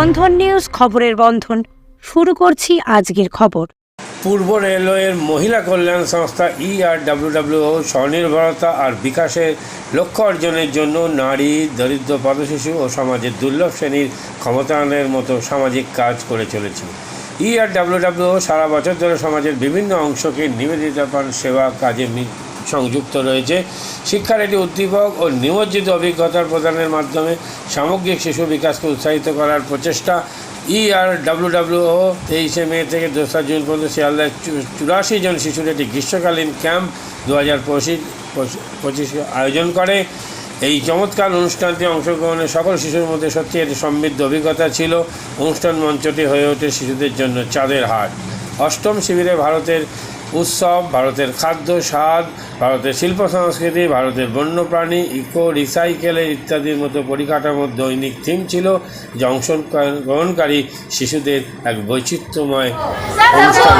বন্ধন news খবরের বন্ধন। শুরু করছি আজকের খবর। পূর্ব রেলওয়ের মহিলা কল্যাণ সংস্থা E ইআরডাব্লিউডাব্লিউ স্বনির্ভরতা আর বিকাশের লক্ষ্য অর্জনের জন্য নারী, দরিদ্র পদশিশু ও সমাজের দুর্লভ শ্রেণির ক্ষমতায়নের মতো সামাজিক কাজ করে চলেছে। E ইআরডাব্লিউডাব্লিউ সারা বছর ধরে সমাজের বিভিন্ন অংশকে নিবেদিতপন সেবা কাজে সংযুক্ত রয়েছে। শিক্ষার একটি উদ্দীপক ও নিমজ্জিত অভিজ্ঞতার প্রদানের মাধ্যমে সামগ্রিক শিশু বিকাশকে উৎসাহিত করার প্রচেষ্টা ই আর ডাব্লিউ ডাব্লিউও তেইশে মে থেকে দোসরা জুন পর্যন্ত শিয়ালদায় চুরাশি জন শিশুর একটি গ্রীষ্মকালীন ক্যাম্প দু হাজার পঁচিশ আয়োজন করে। এই চমৎকার অনুষ্ঠানটি অংশগ্রহণের সকল শিশুর মধ্যে সত্যি একটি সমৃদ্ধ অভিজ্ঞতা ছিল। অনুষ্ঠান মঞ্চটি হয়ে ওঠে শিশুদের জন্য চাঁদের হাট। অষ্টম শিবিরে ভারতের উৎসব, ভারতের খাদ্য স্বাদ, ভারতের শিল্প সংস্কৃতি, ভারতের বন্যপ্রাণী, ইকো রিসাইকেলের ইত্যাদির মতো পরিকাঠামোর দৈনিক থিম ছিল যা অংশগ্রহণকারী শিশুদের এক বৈচিত্র্যময় অনুষ্ঠান।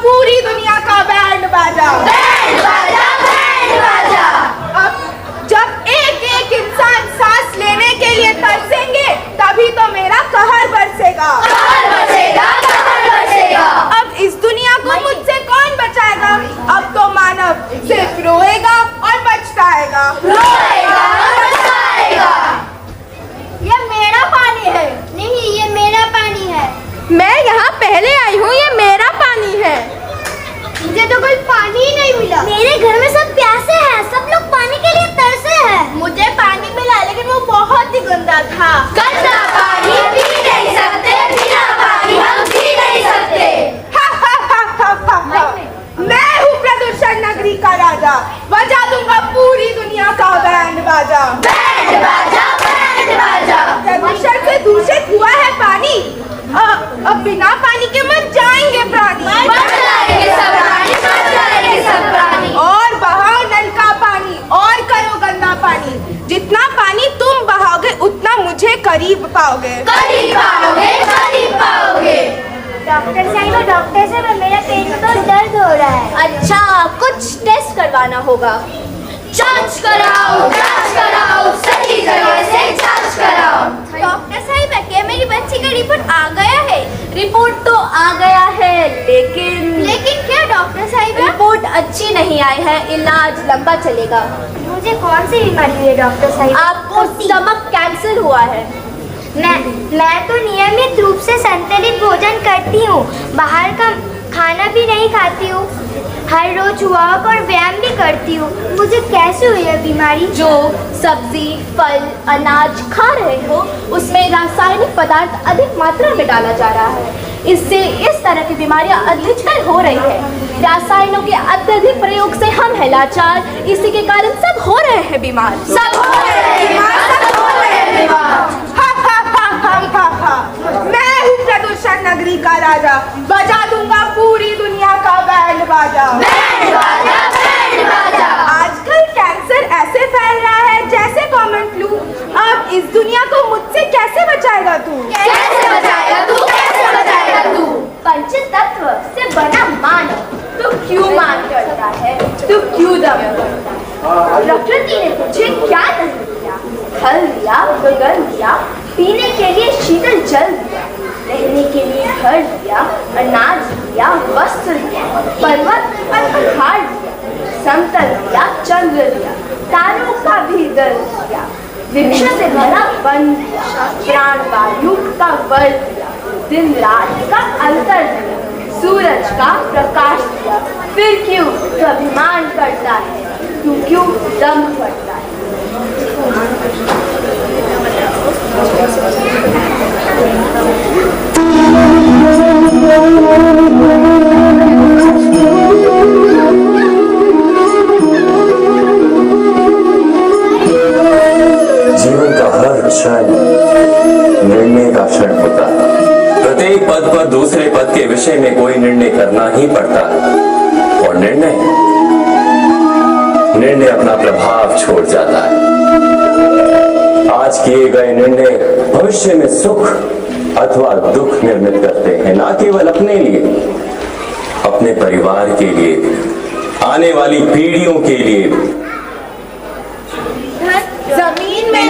पूरी दुनिया का बैंड बाजा बैंड बाजा मेरे घर में सब प्यासे हैं। सब लोग पानी के लिए तरसे हैं। मुझे पानी मिला लेकिन वो बहुत ही गंदा था। गंदा पानी पी नहीं सकते बिना पानी हम पी नहीं सकते। हा, हा, हा, हा, हा, हा। मैं हूँ प्रदूषण नगरी का राजा। बजा दूँगा पूरी दुनिया का बैंड बाजा। बैंड बाजा बैंड बाजा। प्रदूषण से दूषित हुआ है पानी। अब बिना पानी के मर जाएँगे प्राणी। मर जाएँगे सब प्राणी मर जाएँगे सब प्राणी और बहाओ नल का पानी और करो गंदा पानी जितना पानी तुम बहाओगे उतना मुझे करीब पाओगे करीब पाओगे करीब पाओगे डॉक्टर साहब डॉक्टर साहब मेरा पेट तो दर्द हो रहा है अच्छा कुछ करवाना होगा। जाँच कराओ जाँच कराओ सही जगह से जाँच कराओ। डॉक्टर साहब क्या मेरी बच्ची का रिपोर्ट आ गया है? रिपोर्ट तो आ गया है लेकिन लेकिन क्या डॉक्टर साहब? रिपोर्ट अच्छी नहीं आई है इलाज लंबा चलेगा। मुझे कौन सी बीमारी हुई है डॉक्टर साहब? आपको स्टमक कैंसर हुआ है। मैं मैं तो नियमित रूप से संतुलित भोजन करती हूँ। बाहर का खाना भी नहीं खाती हूँ। हर रोज वॉक और व्यायाम भी करती हूँ। मुझे कैसे हुई है बीमारी? जो सब्ज़ी फल अनाज खा रहे हो उसमें रासायनिक पदार्थ अधिक मात्रा में डाला जा रहा है। इससे इस तरह की बीमारियाँ अधिकतर हो रही है। रासायनों के अत्यधिक प्रयोग से हम है लाचार इसी के कारण सब हो रहे हैं बीमार। सब हो रहे हैं बीमार सब हो रहे हैं बीमार। मैं हूँ प्रदूषण नगरी का राजा। बजा दूँगा पूरी दुनिया का बैंड बाजा बैंड बाजा बैंड बाजा। आजकल कैंसर ऐसे फैल रहा है जैसे कॉमन फ्लू अब इस दुनिया को मुझसे कैसे बचाएगा तू? कैसे बचाएगा तू? कैसे बचाएगा तू? पंच तत्व से बना मानव। तू क्यों मान करता है? तू क्यों दम करता है? प्रकृति ने मुझे क्या नहीं दिया? फल दिया गगन दिया पीने के लिए शीतल जल दिया रहने के लिए घर दिया, अनाज दिया, वस्त्र दिया, पर्वत और पहाड़ दिया समतल दिया, चंद्र दिया, तारों का भी दल दिया, वृक्ष से भरा वन दिया, प्राण वायु का बल दिया, दिन रात का अंतर दिया, सूरज का प्रकाश दिया, फिर क्यों तो अभिमान करता है, तू क्यों दम करता किए गए निर्णय भविष्य में सुख अथवा दुख निर्मित करते हैं, ना केवल अपने लिए, अपने परिवार के लिए, आने वाली पीढ़ियों के लिए। ज़मीन में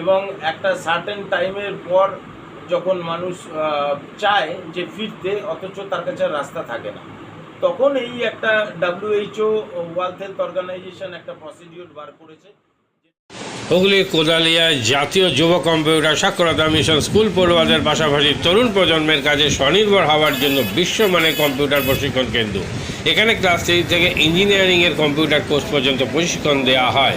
এবং একটা সার্টেন টাইমের পর যখন মানুষ চায় যে ফিরতে, অথচ তার কাছে রাস্তা থাকে না। তখন এই একটা ডাব্লিউএইচও ওয়ার্ল্ড হেলথ অর্গানাইজেশন একটা প্রসিডিওর বার করেছে। হুগলির কোদালিয়ায় জাতীয় যুব কম্পিউটার সাক্ষরতা মিশন স্কুল পড়ুয়াদের পাশাপাশি তরুণ প্রজন্মের কাজে স্বনির্ভর হওয়ার জন্য বিশ্বমানের কম্পিউটার প্রশিক্ষণ কেন্দ্র। এখানে ক্লাস থ্রি থেকে ইঞ্জিনিয়ারিংয়ের কম্পিউটার কোর্স পর্যন্ত প্রশিক্ষণ দেওয়া হয়।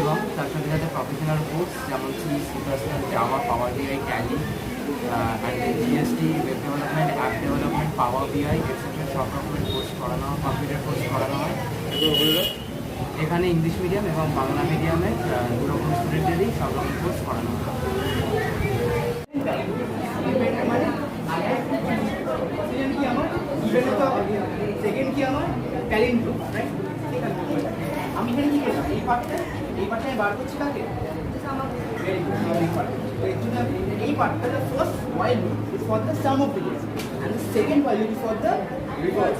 এবং তার সাথে সাথে প্রফেশনাল কোর্স যেমন C C Java power BI Tally and GST web development app development power BI etcetera সব রকমের কোর্স করানো হয় কম্পিউটার কোর্স করানো হয়। এখানে ইংলিশ মিডিয়াম এবং বাংলা মিডিয়ামে দু রকম স্টুডেন্টেরই সব রকম কোর্স করানো হয়। সেকেন্ড কি আমি এখানে কি এই পার্টটা এই পার্টটা আমি বার করছি কাকে Very good, very good. তো এর জন্য আমি এই পার্টটা the first while loop is for the sum of digits and the second while loop is for the reverse